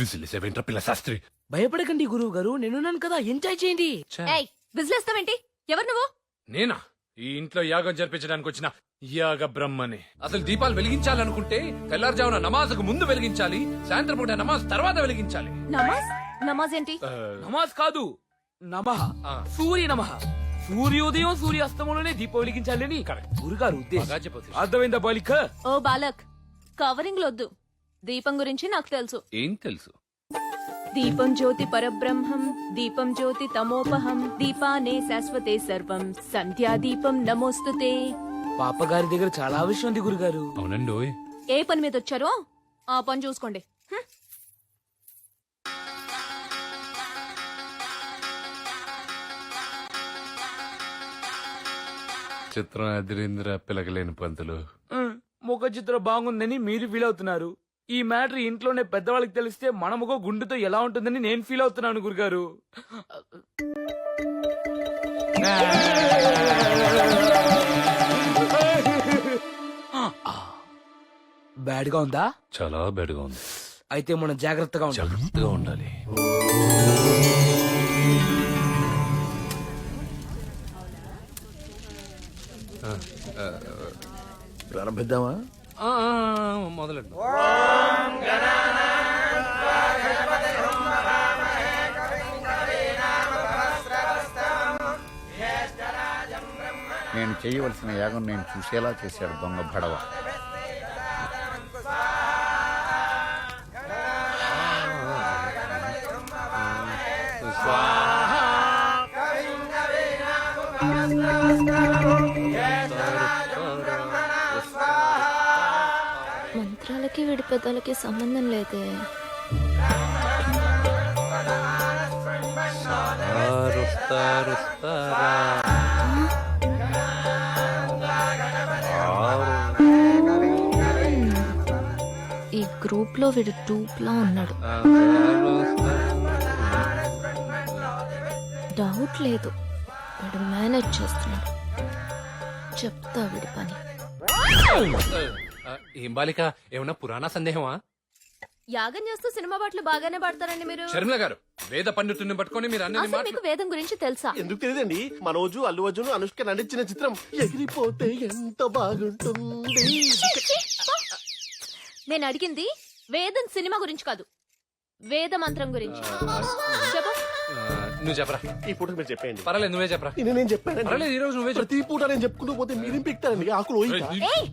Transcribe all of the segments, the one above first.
విసిలిసేవేంట్రా పిల్ల శాస్త్రి భయపడకండి గురువు గారు నేనున్నాను కదా ఎంజాయ్ చేయండి. ఏయ్ ఎవరు నువ్వు? నేనా? ఈ ఇంట్లో యాగం జరిపించడానికి వచ్చిన యాగ బ్రహ్మని. అసలు దీపాలు వెలిగించాలనుకుంటే తెల్లారుజామున నమాజ్కు ముందు వెలిగించాలి సాయంత్రం పూట నమాజ్ తర్వాత వెలిగించాలి. నమాజ్? నమాజ్ ఏంటి? నమాజ్ కాదు నమః. సూర్య నమః. సూర్యోదయం సూర్యాస్తమంలోనే దీపం వెలిగించాలని గురుగారు ఉద్దేశం. అర్థమైందా బాలిక? ఓ బాలక్ కవరింగ్ లొద్దు దీపం గురించి నాకు తెలుసు. ఏం తెలుసు? దీపం జ్యోతి పరబ్రహ్మం దీపం జ్యోతి తమోపహం దీపానే శాశ్వతే సర్వం. సంధ్యా దీపం నమోస్తుతే. పాపగారి దగ్గర చాలా విషయం ఉంది గురుగారు. అవునండి ఓయ్. ఏ పని మీద వచ్చారో ఆ పని చూసుకోండి. హ్మ్. చిత్రం అదిరింద్ర పిలకలేని పంతులు. ముఖ చిత్రం బాగుందని మీరు ఫీల్ అవుతున్నారు. ఈ మ్యాటర్ ఇంట్లోనే పెద్దవాళ్ళకి తెలిస్తే మన ముఖ గుండెతో ఎలా ఉంటుందని నేను ఫీల్ అవుతున్నాను గురుగారు. బ్యాడ్గా ఉందా? చాలా బెడగా ఉంది. అయితే మనం జాగ్రత్తగా జాగ్రత్తగా ఉండాలి. ప్రారంభిద్దామా? మొదలెట్టు నేను చేయవలసిన యాగం నేను చూసేలా చేశాడు దొంగ భడవ. పెద్దలకి వీడి పెద్దలకి సంబంధం లేదే. ఈ గ్రూప్లో వీడు టూప్ లా ఉన్నాడు. డౌట్ లేదు. వీడు మేనేజ్ చేస్తున్నాడు. చెప్తా వీడి పని. ఏం బాలిక? ఏమన్నా పురాణ సందేహమా? యాగం చేస్తూ సినిమా పాటలు బాగానే పాడతారండి మీరు. షర్మిల గారు వేద పండితుడిని పట్టుకొని మీరు అన్ని అసలు మీకు వేదం గురించి తెలుసా? ఎందుకు తెలియదండి? మనోజు అల్లు అర్జున్ అనుష్క నటించిన చిత్రం ఎగిరిపోతే ఎంత బాగుంటుంది? నేను అడిగింది వేదం సినిమా గురించి కాదు. వేద మంత్రం గురించి. చెప్పు. నువ్వు చెప్పరా? ఈ పూట మీరు చెప్పండి పర్వాలేదు నువ్వే చెప్పరా? నేను నేను చెప్పాను పర్వాలేదు ఈ రోజు నువ్వే చెప్పు. ప్రతి పూట నేను చెప్పుకుంటూ పోతే మీరేం పిక్తారండి? ఆకులు. ఏయ్!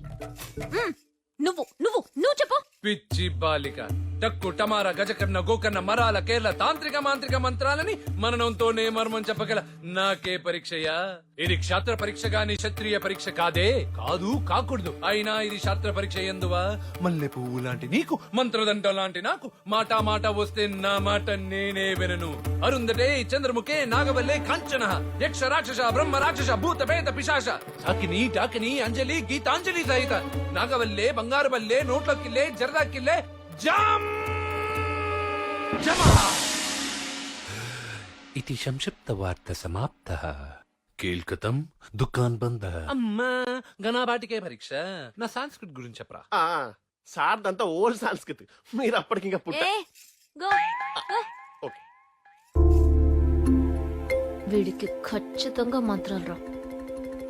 మ్, నువ్వు నువ్వు నువ్వు చెప్పు. పిచ్చి బాలిక. టక్కు టమార గజకర్ణ గోకర్ణ మరాల కేరళ తాంత్రిక మాంత్రిక మంత్రాలని మననంతోనే మర్మం చెప్పగల నాకే పరీక్షయా ఇది క్షాత్ర పరీక్ష గాని క్షత్రియ పరీక్ష కాదే. కాదు కాకూడదు. అయినా ఇది శాస్త్ర పరీక్ష ఎందువా? మల్లె పువ్వు లాంటి నీకు మంత్రదండం లాంటి నాకు మాట మాట వస్తే నా మాట నేనే వినను. అరుందటే చంద్రముఖే నాగవల్లే కాంచన యక్ష రాక్షస బ్రహ్మ రాక్షస భూత పేత పిశాచ టాకిని టాకిని అంజలి గీతాంజలి సహిత. నాగవల్లే బంగారు బల్లే నోట్ల కిల్లే జరదా కిల్లే జామ్ జమా! ఇది సంక్షిప్త వార్త సమాప్త కేల్కతం దుకాన్ బంద అమ్మా గణాబాటికే పరీక్ష నా సంస్కృత్ గురించి చెప్పరా ఆ సార్ అంతా ఓల్డ్ సంస్కృతి. మీరు అప్పటికి ఇంకా పుట్ట ఏ గో గో. ఓకే. వీడికి ఖచ్చితంగా మంత్రాలు రా.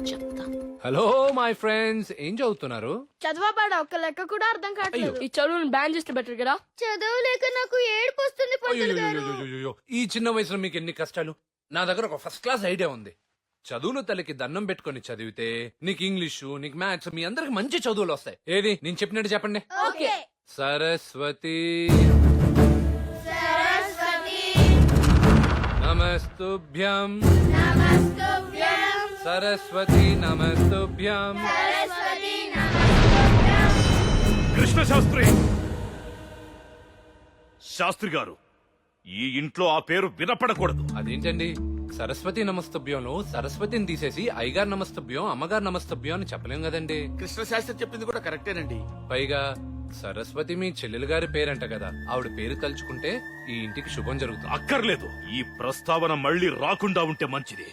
చెప్తా. హలో మై ఫ్రెండ్స్ ఏం చదువుతున్నారు? చదవబడ ఒక లెక్క కూడా అర్థం కావట్లేదు. ఈ చదువుని బ్యాన్ చేస్తే బెటర్ కదా? చదవలేక నాకు ఏడుపు వస్తుంది పంతులు గారు. అయ్యయ్యయ్యయ్యయ్యో. ఈ చిన్న వయసులో మీకు ఎన్ని కష్టాలు? నా దగ్గర ఒక ఫస్ట్ క్లాస్ ఐడియా ఉంది. చదువులు తల్లికి దండం పెట్టుకొని చదివితే నీకు ఇంగ్లీషు నీకు మ్యాథ్స్ మీ అందరికి మంచి చదువులు వస్తాయి. ఏది? నేను చెప్పినట్టు చెప్పండి. ఓకే. సరస్వతి. నమస్తుభ్యం. సరస్వతి నమస్తుభ్యం. కృష్ణ శాస్త్రి శాస్త్రి గారు ఈ ఇంట్లో ఆ పేరు వినపడకూడదు. అదేంటండి? సరస్వతి నమస్తభ్యంలో సరస్వతిని తీసేసి అయ్యగారు నమస్తభ్యం అమ్మగారు నమస్తభ్యం అని చెప్పలేం కదండి? కృష్ణ శాస్త్రి చెప్పింది కూడా కరెక్టేనండి. పైగా సరస్వతి మీ చెల్లెలు గారి పేరంట కదా. ఆవిడ పేరు తలుచుకుంటే ఈ ఇంటికి శుభం జరుగుతుంది. అక్కర్లేదు. ఈ ప్రస్తావన మళ్ళీ రాకుండా ఉంటే మంచిది.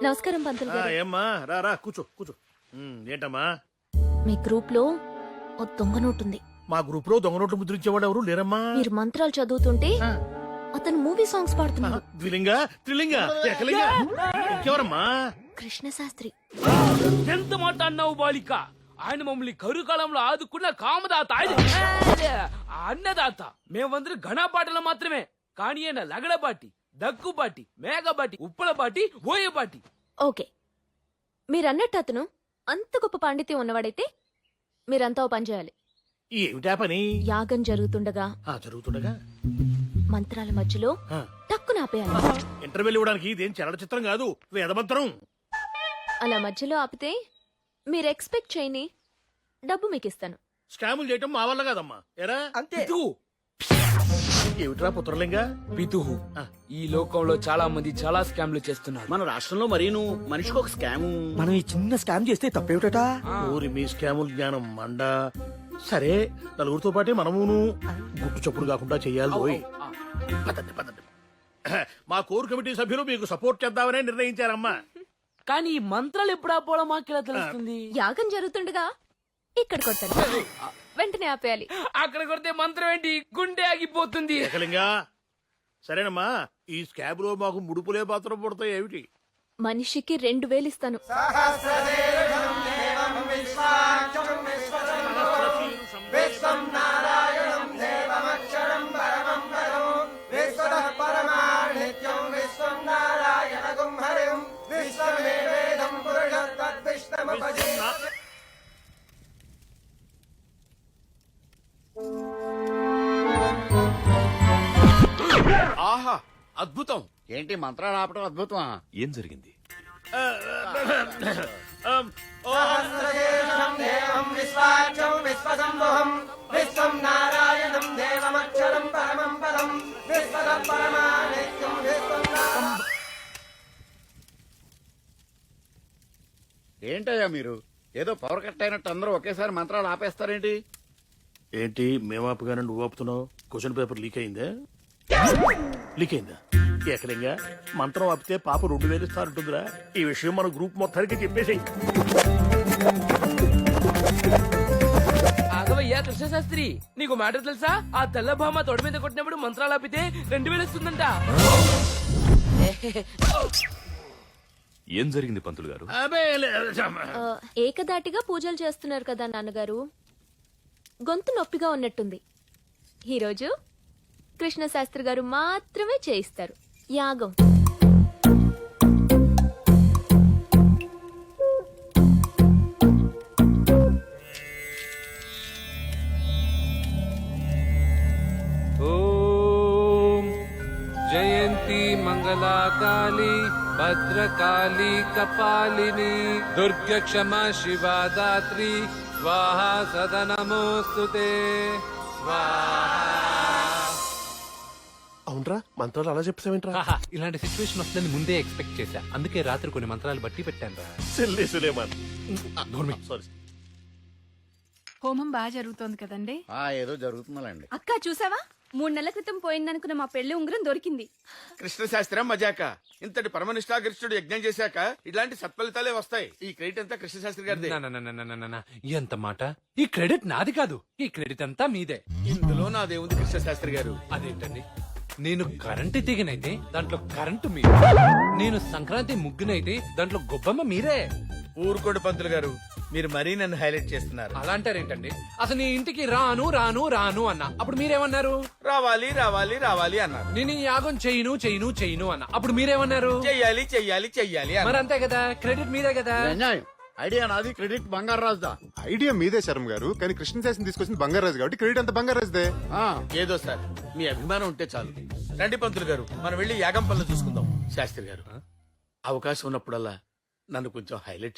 నమస్కారం పంతులు గారు. ఏమ్మా? రా రా కూర్చో కూర్చో. ఉమ్, ఏంటమ్మా? మీ గ్రూప్లో ఓ దొంగ నోటు ఉంది మా గ్రూప్లో దొంగ నోట్లు ముద్రించేవాడు ఎవరు? లేరమ్మా. మీరు మంత్రాలు చదువుతుంటే అతను మూవీ సాంగ్స్ పాడుతున్నాడు. ద్విలింగ త్రిలింగ ఏకలింగ. ఇంకెవరమ్మా? కృష్ణ శాస్త్రి ఎంత మాట అన్నావు బాలిక? ఆయన మమ్మల్ని కరుకాలంలో ఆదుకున్న కామదాత ఆయన. అన్నదాత. మేమందరం ఘనపాటలు మాత్రమే. కానీ ఆయన లగడబాటి దగ్గుబాటి మేఘబాటి ఉప్పలబాటి ఓయబాటి. ఓకే. మీరన్నట్టు అతను అంత గొప్ప పాండిత్యం ఉన్నవాడైతే మీరంతా ఓ పని చేయాలి. ఏమిటా పని? యాగం జరుగుతుండగా. ఆ జరుగుతుండగా? మంత్రాల మధ్యలో ఆ, టక్కున ఆపేయాలి. ఇంటర్వెల్ ఇవ్వడానికి ఇదేం చలన చిత్రం కాదు వేదమంత్రం. అలా మధ్యలో ఆపితే మీరు ఎక్స్పెక్ట్ చేయని డబ్బు మీకు ఇస్తాను స్కాములు చేయటం మా వల్ల కాదమ్మా. ఎరా? పితుహు ఏమిట్రా పుత్రలింగ? పితుహు ఆ. ఈ లోకంలో చాలా మంది చాలా స్కామ్లు చేస్తున్నారు. మన రాష్ట్రంలో మరీను మనిషికి ఒక స్కాము. మనం ఈ చిన్న స్కామ్ చేస్తే తప్పేమిటా ఊరి మీ స్కాముల జ్ఞానం మండ. సరే నలుగురితో పాటే మనమును గుట్టు చప్పుడు కాకుండా చెయ్యాలి పదండి పదండి. మా కోర్ కమిటీ సభ్యులు మీకు సపోర్ట్ చేద్దామనే నిర్ణయించారమ్మా. కానీ ఈ మంత్రాలు ఎప్పుడు ఆపోవడం మాకెలా తెలుస్తుంది? యాగం జరుగుతుండగా ఇక్కడ కొడతాను. వెంటనే ఆపేయాలి. అక్కడ కొడితే మంత్రం ఏంటి? గుండె ఆగిపోతుంది. ఏకలింగా సరేనమ్మా ఈ స్కాబ్లో మాకు ముడుపులే పాత్ర పడతాయి ఏమిటి? మనిషికి రెండు వేలు ఇస్తాను ఆహా అద్భుతం. ఏంటి మంత్రాలు ఆపటం అద్భుతమా? ఏం జరిగింది? ఏంటయ్యా మీరు? ఏదో పవర్ కట్ అయినట్టు అందరూ ఒకేసారి మంత్రాలు ఆపేస్తారేంటి? ఏంటి మేమాపుగానే నువ్వు ఆపుతున్నావు? క్వశ్చన్ పేపర్ లీక్ అయిందా? లీక్ అయిందా ఏకలింగా మంత్రం ఆపితే పాప రెండు వేలు ఇస్తారంటుందిరా ఈ విషయం మన గ్రూప్ మొత్తానికి చెప్పేసి ఆగవయ్యా కృష్ణశాస్త్రి నీకు మ్యాటర్ తెలుసా? ఆ తెల్ల భామ తొడ మీద కొట్టినప్పుడు మంత్రాలు ఆపితే రెండు వేలు వస్తుందంట. ఏం జరిగింది పంతులు గారు? అబే లే- ఆ, ఏకదాటిగా పూజలు చేస్తున్నారు కదా నాన్నగారు. గొంతు నొప్పిగా ఉన్నట్టుంది. ఈరోజు కృష్ణ శాస్త్రి గారు మాత్రమే చేయిస్తారు. యాగం. ఓం జయంతి మంగళా భద్రకాళి భద్రకాళీ కపాలిని దుర్గ క్షమా శివా దాత్రి స్వాహా. అవునరా మంత్రాలు అలా చెప్తావేంట్రా ఆహా, ఇలాంటి సిచ్యువేషన్ వస్తుందని ముందే ఎక్స్పెక్ట్ చేశా. అందుకే రాత్రి కొన్ని మంత్రాలు బట్టి పెట్టాను రా సిల్లీ సులేమాన్ సారీ హోమం బాగా జరుగుతోంది కదండి? ఆ ఏదో జరుగుతుందండి అక్క చూసావా? మూడు నెలల క్రితం పోయిందనుకున్న మా పెళ్ళి ఉంగరం దొరికింది. కృష్ణ శాస్త్రం మజాక ఇంతటి పరమనిష్టాగరిష్ఠుడు యజ్ఞం చేశాక ఇలాంటి సత్ఫలితాలే వస్తాయి. ఈ క్రెడిట్ అంతా కృష్ణ శాస్త్రి గారిదే. నా, నా, నా, నా, నా, నా, నా. ఎంత మాట? ఈ క్రెడిట్ నాది కాదు. ఈ క్రెడిట్ అంతా మీదే. ఇందులో నాదేముంది కృష్ణ శాస్త్రి గారు? అదేంటండి? నేను కరెంటు తీగనైతే దాంట్లో కరెంటు మీరు. నేను సంక్రాంతి ముగ్గునైతే దాంట్లో గొబ్బమ్మ మీరే. ఊరుకోడు పంతులు గారు. మీరు మరీ నన్ను హైలైట్ చేస్తున్నారు. అలా అంటారేంటండి అసలు నీ ఇంటికి రాను రాను రాను అన్న. అప్పుడు మీరేమన్నారు? రావాలి రావాలి రావాలి అన్నారు. నేను ఈ యాగం చేయను చేయను చేయను అన్న. అప్పుడు మీరేమన్నారు? చెయ్యాలి చెయ్యాలి చెయ్యాలి మరి అంతే కదా? క్రెడిట్ మీదే కదా? ఐడియా నాది క్రెడిట్ బంగారు రాజుదా? ఐడియా మీదే శరం గారు. కానీ కృష్ణశాస్త్రి తీసుకొచ్చింది బంగారాజు కాబట్టి క్రెడిట్ అంతా బంగారాజుదే ఆ, ఏదో సార్ మీ అభిమానం ఉంటే చాలు. రండి పంతులు గారు మనం వెళ్ళి యాగం పనులు చూసుకుందాం. శాస్త్రి గారు అవకాశం ఉన్నప్పుడల్లా నన్ను కొంచెం హైలైట్